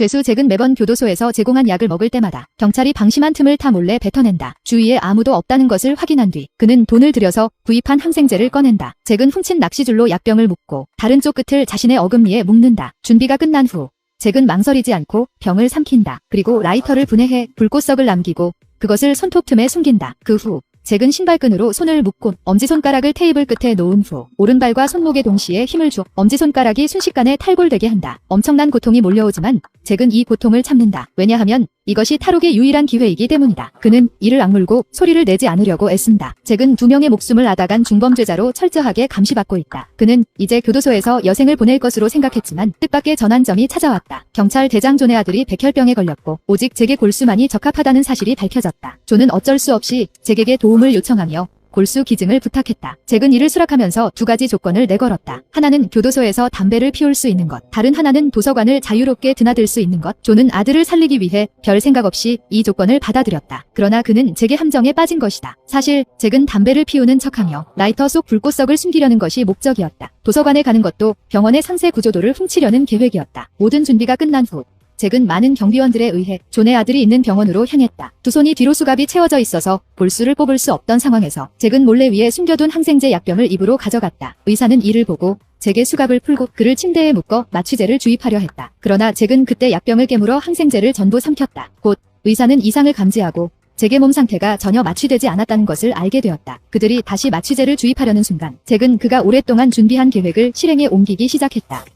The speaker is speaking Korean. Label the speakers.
Speaker 1: 죄수 잭은 매번 교도소에서 제공한 약을 먹을 때마다 경찰이 방심한 틈을 타 몰래 뱉어낸다. 주위에 아무도 없다는 것을 확인한 뒤 그는 돈을 들여서 구입한 항생제를 꺼낸다. 잭은 훔친 낚시줄로 약병을 묶고 다른 쪽 끝을 자신의 어금니에 묶는다. 준비가 끝난 후 잭은 망설이지 않고 병을 삼킨다. 그리고 라이터를 분해해 불꽃석을 남기고 그것을 손톱 틈에 숨긴다. 그 후 잭은 신발끈으로 손을 묶고 엄지손가락을 테이블 끝에 놓은 후 오른발과 손목에 동시에 힘을 줘 엄지손가락이 순식간에 탈골되게 한다. 엄청난 고통이 몰려오지만 잭은 이 고통을 참는다. 왜냐하면 이것이 탈옥의 유일한 기회이기 때문이다. 그는 이를 악물고 소리를 내지 않으려고 애쓴다. 잭은 두 명의 목숨을 앗아간 중범죄자로 철저하게 감시받고 있다. 그는 이제 교도소에서 여생을 보낼 것으로 생각했지만 뜻밖의 전환점이 찾아왔다. 경찰 대장 존의 아들이 백혈병에 걸렸고 오직 잭의 골수만이 적합하다는 사실이 밝혀졌다. 존은 어쩔 수 없이 잭에게 도움을 요청하며 골수 기증을 부탁했다. 잭은 이를 수락하면서 두 가지 조건을 내걸었다. 하나는 교도소에서 담배를 피울 수 있는 것, 다른 하나는 도서관을 자유롭게 드나들 수 있는 것. 존은 아들을 살리기 위해 별 생각 없이 이 조건을 받아들였다. 그러나 그는 잭의 함정에 빠진 것이다. 사실 잭은 담배를 피우는 척하며 라이터 속 불꽃석을 숨기려는 것이 목적이었다. 도서관에 가는 것도 병원의 상세 구조도를 훔치려는 계획이었다. 모든 준비가 끝난 후 잭은 많은 경비원들에 의해 존의 아들이 있는 병원으로 향했다. 두 손이 뒤로 수갑이 채워져 있어서 볼수를 뽑을 수 없던 상황에서 잭은 몰래 위에 숨겨둔 항생제 약병을 입으로 가져갔다. 의사는 이를 보고 잭의 수갑을 풀고 그를 침대에 묶어 마취제를 주입하려 했다. 그러나 잭은 그때 약병을 깨물어 항생제를 전부 삼켰다. 곧 의사는 이상을 감지하고 잭의 몸 상태가 전혀 마취되지 않았다는 것을 알게 되었다. 그들이 다시 마취제를 주입하려는 순간 잭은 그가 오랫동안 준비한 계획을 실행에 옮기기 시작했다.